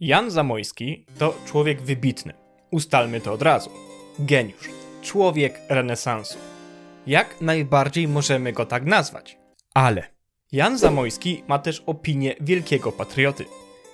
Jan Zamojski to człowiek wybitny. Ustalmy to od razu. Geniusz. Człowiek renesansu. Jak najbardziej możemy go tak nazwać. Ale Jan Zamojski ma też opinię wielkiego patrioty.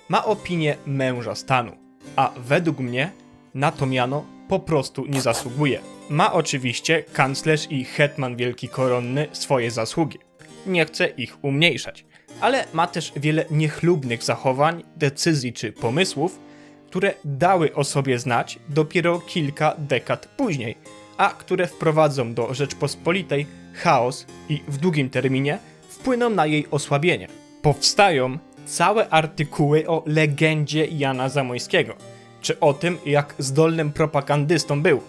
Ma opinię męża stanu. A według mnie na to miano po prostu nie zasługuje. Ma oczywiście kanclerz i hetman wielki koronny swoje zasługi. Nie chcę ich umniejszać, ale ma też wiele niechlubnych zachowań, decyzji czy pomysłów, które dały o sobie znać dopiero kilka dekad później, a które wprowadzą do Rzeczpospolitej chaos i w długim terminie wpłyną na jej osłabienie. Powstają całe artykuły o legendzie Jana Zamojskiego, czy o tym, jak zdolnym propagandystą był.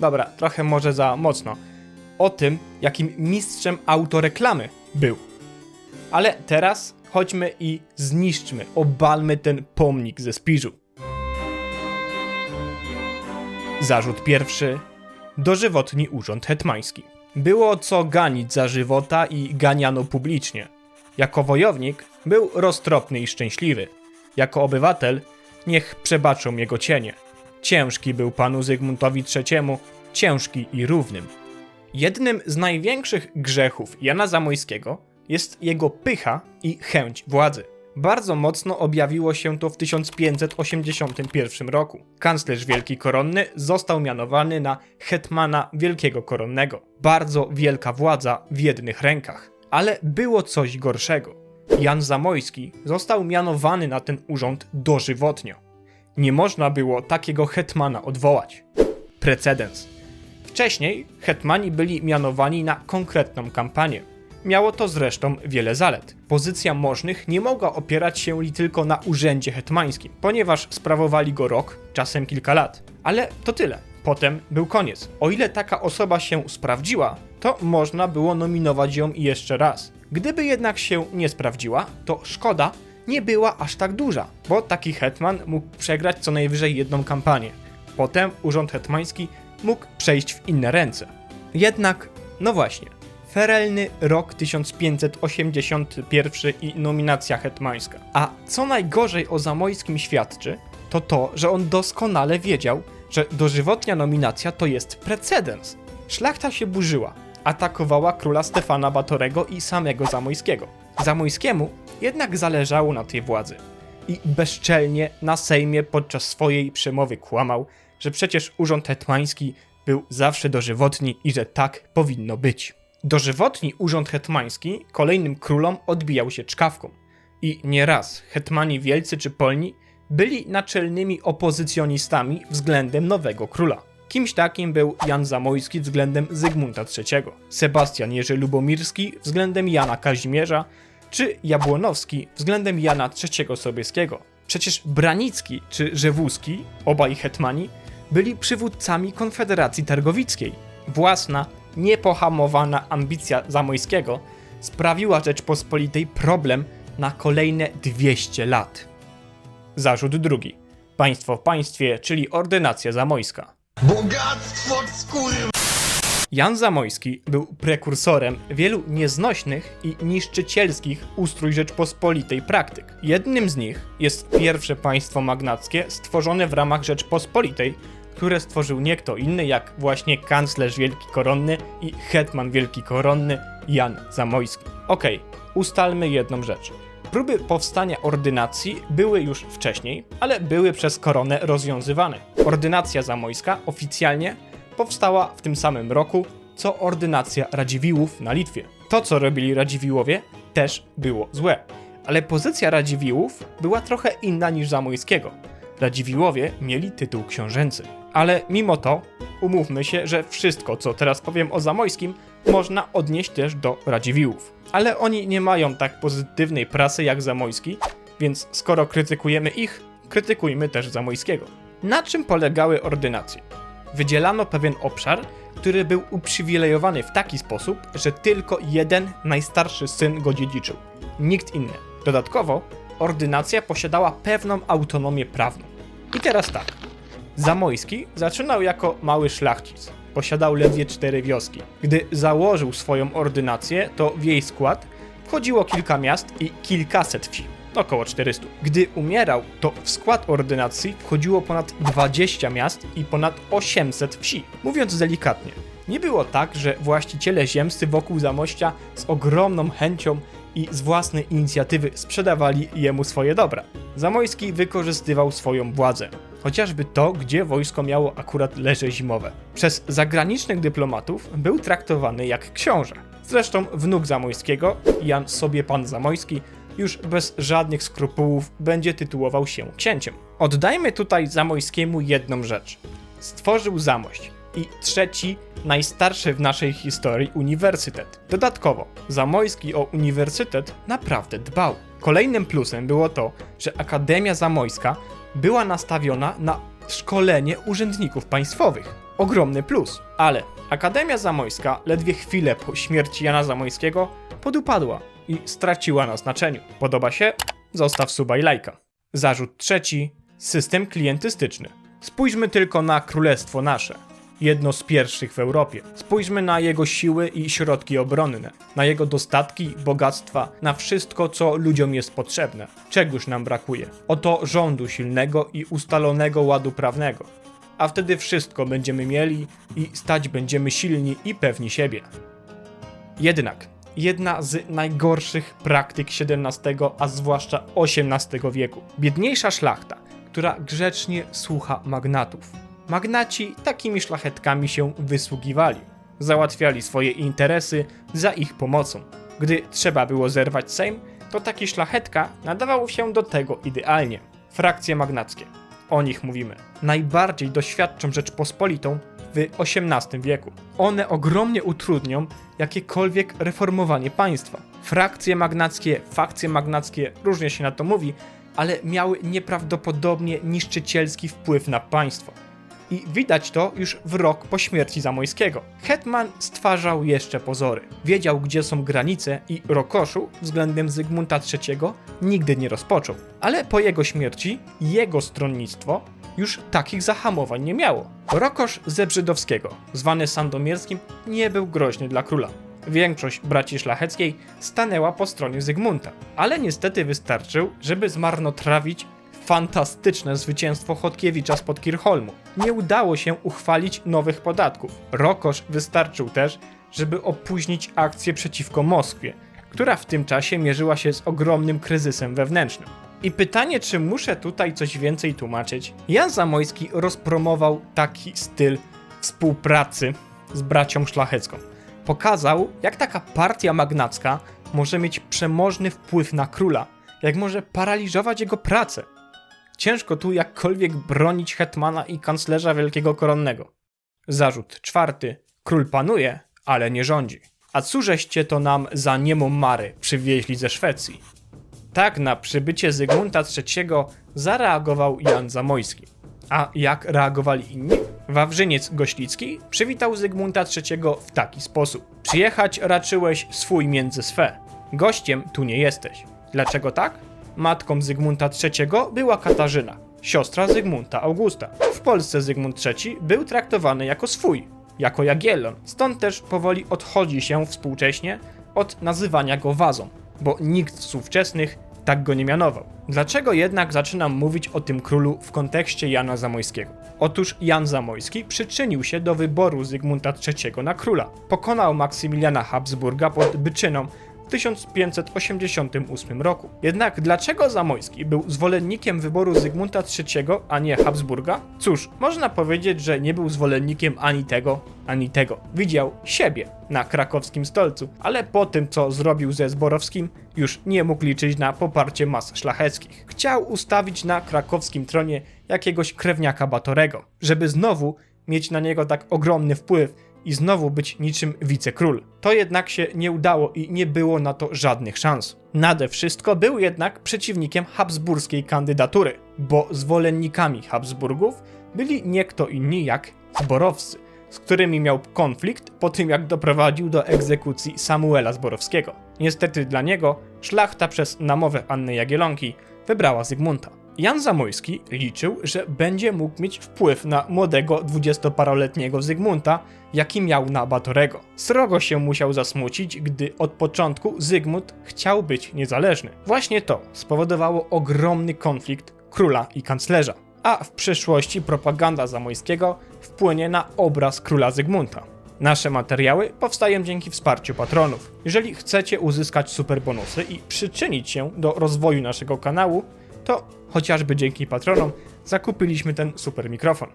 Dobra, trochę może za mocno. O tym, jakim mistrzem autoreklamy był. Ale teraz chodźmy i zniszczmy, obalmy ten pomnik ze Spiżu. Zarzut pierwszy. Dożywotni urząd hetmański. Było co ganić za żywota i ganiano publicznie. Jako wojownik był roztropny i szczęśliwy. Jako obywatel niech przebaczą jego cienie. Ciężki był panu Zygmuntowi III, ciężki i równym. Jednym z największych grzechów Jana Zamojskiego jest jego pycha i chęć władzy. Bardzo mocno objawiło się to w 1581 roku. Kanclerz Wielki Koronny został mianowany na hetmana Wielkiego Koronnego. Bardzo wielka władza w jednych rękach. Ale było coś gorszego. Jan Zamojski został mianowany na ten urząd dożywotnio. Nie można było takiego hetmana odwołać. Precedens. Wcześniej hetmani byli mianowani na konkretną kampanię. Miało to zresztą wiele zalet. Pozycja możnych nie mogła opierać się li tylko na urzędzie hetmańskim, ponieważ sprawowali go rok, czasem kilka lat. Ale to tyle. Potem był koniec. O ile taka osoba się sprawdziła, to można było nominować ją jeszcze raz. Gdyby jednak się nie sprawdziła, to szkoda nie była aż tak duża, bo taki hetman mógł przegrać co najwyżej jedną kampanię. Potem urząd hetmański mógł przejść w inne ręce. Jednak, no właśnie, ferelny rok 1581 i nominacja hetmańska. A co najgorzej o Zamojskim świadczy, to to, że on doskonale wiedział, że dożywotnia nominacja to jest precedens. Szlachta się burzyła, atakowała króla Stefana Batorego i samego Zamojskiego. Zamojskiemu jednak zależało na tej władzy i bezczelnie na Sejmie podczas swojej przemowy kłamał, że przecież urząd hetmański był zawsze dożywotni i że tak powinno być. Dożywotni urząd hetmański kolejnym królom odbijał się czkawką i nieraz hetmani wielcy czy polni byli naczelnymi opozycjonistami względem nowego króla. Kimś takim był Jan Zamojski względem Zygmunta III, Sebastian Jerzy Lubomirski względem Jana Kazimierza, czy Jabłonowski względem Jana III Sobieskiego. Przecież Branicki czy Rzewuski, obaj hetmani, byli przywódcami Konfederacji Targowickiej. Własna, niepohamowana ambicja Zamojskiego sprawiła Rzeczpospolitej problem na kolejne 200 lat. Zarzut drugi. Państwo w państwie, czyli ordynacja zamojska. Bogactwo! Jan Zamojski był prekursorem wielu nieznośnych i niszczycielskich ustrój Rzeczpospolitej praktyk. Jednym z nich jest pierwsze państwo magnackie stworzone w ramach Rzeczpospolitej, które stworzył nie kto inny jak właśnie kanclerz Wielki Koronny i hetman Wielki Koronny Jan Zamojski. Okej, ustalmy jedną rzecz. Próby powstania ordynacji były już wcześniej, ale były przez koronę rozwiązywane. Ordynacja zamojska oficjalnie powstała w tym samym roku, co ordynacja Radziwiłłów na Litwie. To, co robili Radziwiłłowie, też było złe. Ale pozycja Radziwiłłów była trochę inna niż Zamojskiego. Radziwiłłowie mieli tytuł książęcy. Ale mimo to, umówmy się, że wszystko, co teraz powiem o Zamojskim, można odnieść też do Radziwiłłów. Ale oni nie mają tak pozytywnej prasy jak Zamojski, więc skoro krytykujemy ich, krytykujmy też Zamojskiego. Na czym polegały ordynacje? Wydzielano pewien obszar, który był uprzywilejowany w taki sposób, że tylko jeden najstarszy syn go dziedziczył. Nikt inny. Dodatkowo, ordynacja posiadała pewną autonomię prawną. I teraz tak. Zamojski zaczynał jako mały szlachcic. Posiadał ledwie cztery wioski. Gdy założył swoją ordynację, to w jej skład wchodziło kilka miast i kilkaset wsi. około 400. Gdy umierał, to w skład ordynacji wchodziło ponad 20 miast i ponad 800 wsi. Mówiąc delikatnie, nie było tak, że właściciele ziemscy wokół Zamościa z ogromną chęcią i z własnej inicjatywy sprzedawali jemu swoje dobra. Zamojski wykorzystywał swoją władzę, chociażby to, gdzie wojsko miało akurat leże zimowe. Przez zagranicznych dyplomatów był traktowany jak książę. Zresztą wnuk Zamojskiego, Jan sobie pan Zamojski, już bez żadnych skrupułów będzie tytułował się księciem. Oddajmy tutaj Zamojskiemu jedną rzecz. Stworzył Zamość i trzeci, najstarszy w naszej historii uniwersytet. Dodatkowo, Zamojski o uniwersytet naprawdę dbał. Kolejnym plusem było to, że Akademia Zamojska była nastawiona na szkolenie urzędników państwowych. Ogromny plus. Ale Akademia Zamojska ledwie chwilę po śmierci Jana Zamojskiego podupadła i straciła na znaczeniu. Podoba się? Zostaw suba i lajka. Zarzut trzeci. System klientystyczny. Spójrzmy tylko na Królestwo Nasze. Jedno z pierwszych w Europie. Spójrzmy na jego siły i środki obronne, na jego dostatki, bogactwa, na wszystko, co ludziom jest potrzebne. Czegoż nam brakuje? Oto rządu silnego i ustalonego ładu prawnego. A wtedy wszystko będziemy mieli i stać będziemy silni i pewni siebie. Jednak jedna z najgorszych praktyk XVII, a zwłaszcza XVIII wieku. Biedniejsza szlachta, która grzecznie słucha magnatów. Magnaci takimi szlachetkami się wysługiwali. Załatwiali swoje interesy za ich pomocą. Gdy trzeba było zerwać Sejm, to taki szlachetka nadawał się do tego idealnie. Frakcje magnackie. O nich mówimy. Najbardziej doświadczą Rzeczpospolitą w XVIII wieku. One ogromnie utrudnią jakiekolwiek reformowanie państwa. Frakcje magnackie, fakcje magnackie, różnie się na to mówi, ale miały nieprawdopodobnie niszczycielski wpływ na państwo. I widać to już w rok po śmierci Zamojskiego. Hetman stwarzał jeszcze pozory. Wiedział, gdzie są granice i Rokoszu względem Zygmunta III nigdy nie rozpoczął. Ale po jego śmierci jego stronnictwo już takich zahamowań nie miało. Rokosz Zebrzydowskiego, zwany Sandomierskim, nie był groźny dla króla. Większość braci szlacheckiej stanęła po stronie Zygmunta, ale niestety wystarczył, żeby zmarnotrawić fantastyczne zwycięstwo Chodkiewicza spod Kirchholmu. Nie udało się uchwalić nowych podatków. Rokosz wystarczył też, żeby opóźnić akcję przeciwko Moskwie, która w tym czasie mierzyła się z ogromnym kryzysem wewnętrznym. I pytanie, czy muszę tutaj coś więcej tłumaczyć? Jan Zamojski rozpromował taki styl współpracy z bracią szlachecką. Pokazał, jak taka partia magnacka może mieć przemożny wpływ na króla, jak może paraliżować jego pracę. Ciężko tu jakkolwiek bronić hetmana i kanclerza wielkiego koronnego. Zarzut czwarty. Król panuje, ale nie rządzi. A cóżeście to nam za niemą Mary przywieźli ze Szwecji? Tak na przybycie Zygmunta III zareagował Jan Zamojski. A jak reagowali inni? Wawrzyniec Goślicki przywitał Zygmunta III w taki sposób. Przyjechać raczyłeś swój między swe. Gościem tu nie jesteś. Dlaczego tak? Matką Zygmunta III była Katarzyna, siostra Zygmunta Augusta. W Polsce Zygmunt III był traktowany jako swój, jako Jagiellon. Stąd też powoli odchodzi się współcześnie od nazywania go wazą, bo nikt z ówczesnych tak go nie mianował. Dlaczego jednak zaczynam mówić o tym królu w kontekście Jana Zamojskiego? Otóż Jan Zamojski przyczynił się do wyboru Zygmunta III na króla. Pokonał Maksymiliana Habsburga pod Byczyną 1588 roku. Jednak dlaczego Zamojski był zwolennikiem wyboru Zygmunta III, a nie Habsburga? Cóż, można powiedzieć, że nie był zwolennikiem ani tego, ani tego. Widział siebie na krakowskim stolcu, ale po tym, co zrobił ze Zborowskim, już nie mógł liczyć na poparcie mas szlacheckich. Chciał ustawić na krakowskim tronie jakiegoś krewniaka Batorego, żeby znowu mieć na niego tak ogromny wpływ i znowu być niczym wicekról. To jednak się nie udało i nie było na to żadnych szans. Nade wszystko był jednak przeciwnikiem habsburskiej kandydatury, bo zwolennikami Habsburgów byli nie kto inni jak zborowcy, z którymi miał konflikt po tym jak doprowadził do egzekucji Samuela Zborowskiego. Niestety dla niego szlachta przez namowę Anny Jagielonki wybrała Zygmunta. Jan Zamojski liczył, że będzie mógł mieć wpływ na młodego dwudziestoparoletniego Zygmunta, jaki miał na Batorego. Srogo się musiał zasmucić, gdy od początku Zygmunt chciał być niezależny. Właśnie to spowodowało ogromny konflikt króla i kanclerza. A w przyszłości propaganda Zamojskiego wpłynie na obraz króla Zygmunta. Nasze materiały powstają dzięki wsparciu patronów. Jeżeli chcecie uzyskać super bonusy i przyczynić się do rozwoju naszego kanału, to chociażby dzięki patronom zakupiliśmy ten super mikrofon.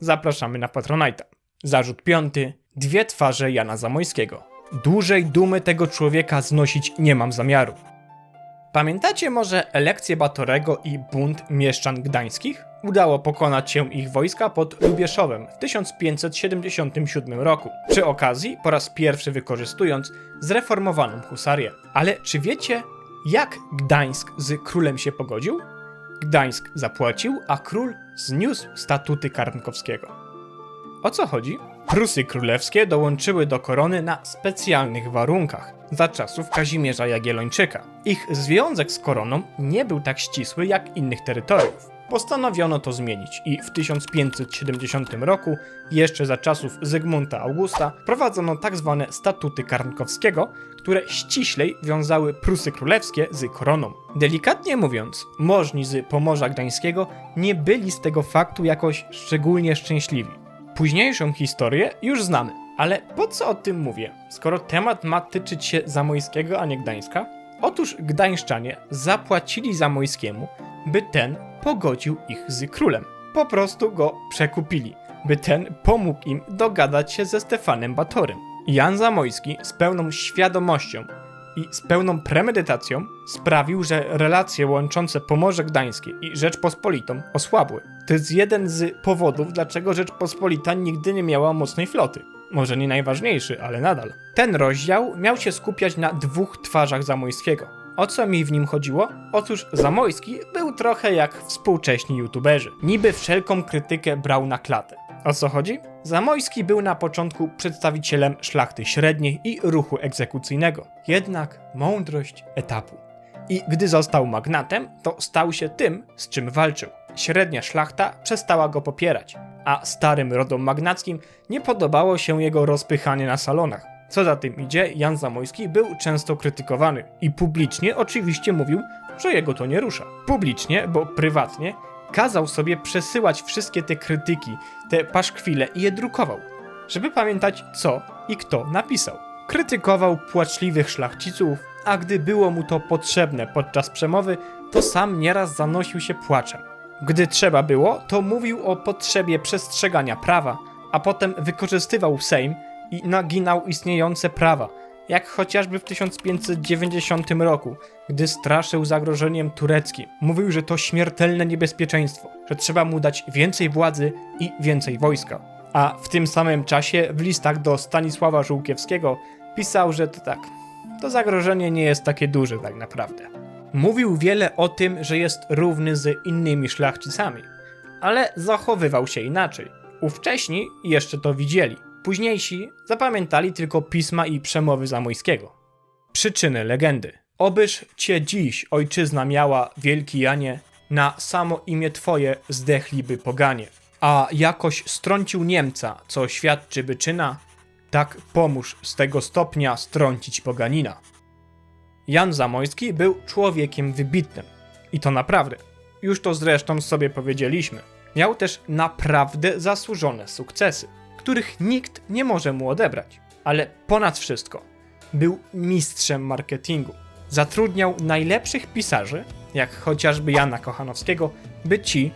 Zapraszamy na Patronite'a. Zarzut piąty. Dwie twarze Jana Zamojskiego. Dłużej dumy tego człowieka znosić nie mam zamiaru. Pamiętacie może elekcję Batorego i bunt mieszczan gdańskich? Udało pokonać się ich wojska pod Lubieszowem w 1577 roku. Przy okazji po raz pierwszy wykorzystując zreformowaną husarię. Ale czy wiecie, jak Gdańsk z królem się pogodził? Gdańsk zapłacił, a król zniósł statuty Karnkowskiego. O co chodzi? Prusy królewskie dołączyły do korony na specjalnych warunkach za czasów Kazimierza Jagiellończyka. Ich związek z koroną nie był tak ścisły jak innych terytoriów. Postanowiono to zmienić i w 1570 roku, jeszcze za czasów Zygmunta Augusta, prowadzono tzw. statuty Karnkowskiego, które ściślej wiązały Prusy królewskie z koroną. Delikatnie mówiąc, możni z Pomorza Gdańskiego nie byli z tego faktu jakoś szczególnie szczęśliwi. Późniejszą historię już znamy, ale po co o tym mówię, skoro temat ma tyczyć się Zamojskiego, a nie Gdańska? Otóż Gdańszczanie zapłacili Zamojskiemu, by ten pogodził ich z królem. Po prostu go przekupili, by ten pomógł im dogadać się ze Stefanem Batorym. Jan Zamojski z pełną świadomością i z pełną premedytacją sprawił, że relacje łączące Pomorze Gdańskie i Rzeczpospolitą osłabły. To jest jeden z powodów, dlaczego Rzeczpospolita nigdy nie miała mocnej floty. Może nie najważniejszy, ale nadal. Ten rozdział miał się skupiać na dwóch twarzach Zamojskiego. O co mi w nim chodziło? Otóż Zamojski był trochę jak współcześni youtuberzy. Niby wszelką krytykę brał na klatę. O co chodzi? Zamojski był na początku przedstawicielem szlachty średniej i ruchu egzekucyjnego. Jednak mądrość etapu. I gdy został magnatem, to stał się tym, z czym walczył. Średnia szlachta przestała go popierać, a starym rodom magnackim nie podobało się jego rozpychanie na salonach. Co za tym idzie, Jan Zamojski był często krytykowany i publicznie oczywiście mówił, że jego to nie rusza. Publicznie, bo prywatnie, kazał sobie przesyłać wszystkie te krytyki, te paszkwile i je drukował, żeby pamiętać co i kto napisał. Krytykował płaczliwych szlachciców, a gdy było mu to potrzebne podczas przemowy, to sam nieraz zanosił się płaczem. Gdy trzeba było, to mówił o potrzebie przestrzegania prawa, a potem wykorzystywał Sejm i naginał istniejące prawa, jak chociażby w 1590 roku, gdy straszył zagrożeniem tureckim. Mówił, że to śmiertelne niebezpieczeństwo, że trzeba mu dać więcej władzy i więcej wojska. A w tym samym czasie w listach do Stanisława Żółkiewskiego pisał, że to tak, to zagrożenie nie jest takie duże tak naprawdę. Mówił wiele o tym, że jest równy z innymi szlachcicami, ale zachowywał się inaczej. Ówcześni jeszcze to widzieli. Późniejsi zapamiętali tylko pisma i przemowy Zamojskiego. Przyczyny legendy. Obyż cię dziś ojczyzna miała, wielki Janie, na samo imię twoje zdechliby poganie. A jakoś strącił Niemca, co świadczy byczyna, tak pomóż z tego stopnia strącić poganina. Jan Zamojski był człowiekiem wybitnym. I to naprawdę. Już to zresztą sobie powiedzieliśmy. Miał też naprawdę zasłużone sukcesy, których nikt nie może mu odebrać. Ale ponad wszystko, był mistrzem marketingu. Zatrudniał najlepszych pisarzy, jak chociażby Jana Kochanowskiego, by ci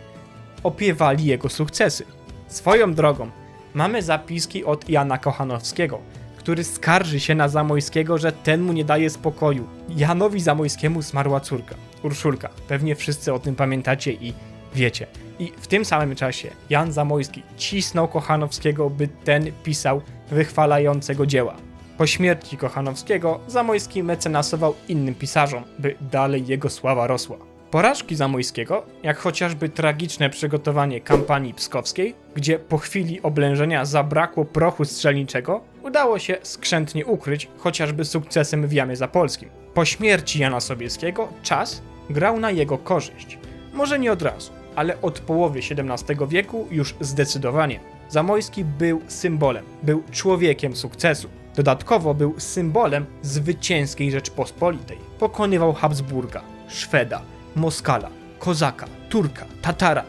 opiewali jego sukcesy. Swoją drogą, mamy zapiski od Jana Kochanowskiego, który skarży się na Zamojskiego, że ten mu nie daje spokoju. Janowi Zamojskiemu zmarła córka, Urszulka. Pewnie wszyscy o tym pamiętacie i wiecie. I w tym samym czasie Jan Zamojski cisnął Kochanowskiego, by ten pisał wychwalającego dzieła. Po śmierci Kochanowskiego Zamojski mecenasował innym pisarzom, by dalej jego sława rosła. Porażki Zamojskiego, jak chociażby tragiczne przygotowanie kampanii pskowskiej, gdzie po chwili oblężenia zabrakło prochu strzelniczego, udało się skrzętnie ukryć chociażby sukcesem w Jamie Zapolskim. Po śmierci Jana Sobieskiego czas grał na jego korzyść. Może nie od razu, ale od połowy XVII wieku już zdecydowanie. Zamojski był symbolem, był człowiekiem sukcesu. Dodatkowo był symbolem zwycięskiej Rzeczpospolitej. Pokonywał Habsburga, Szweda, Moskala, Kozaka, Turka, Tatara.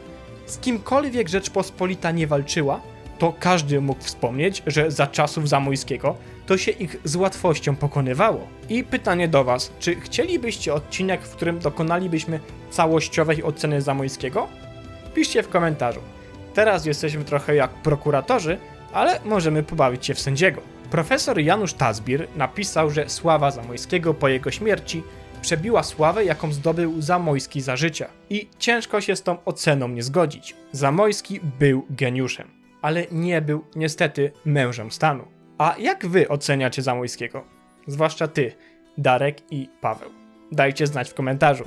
Z kimkolwiek Rzeczpospolita nie walczyła, to każdy mógł wspomnieć, że za czasów Zamojskiego to się ich z łatwością pokonywało. I pytanie do Was, czy chcielibyście odcinek, w którym dokonalibyśmy całościowej oceny Zamojskiego? Piszcie w komentarzu. Teraz jesteśmy trochę jak prokuratorzy, ale możemy pobawić się w sędziego. Profesor Janusz Tazbir napisał, że sława Zamojskiego po jego śmierci przebiła sławę, jaką zdobył Zamojski za życia. I ciężko się z tą oceną nie zgodzić. Zamojski był geniuszem, ale nie był niestety mężem stanu. A jak wy oceniacie Zamojskiego? Zwłaszcza ty, Darek i Paweł. Dajcie znać w komentarzu.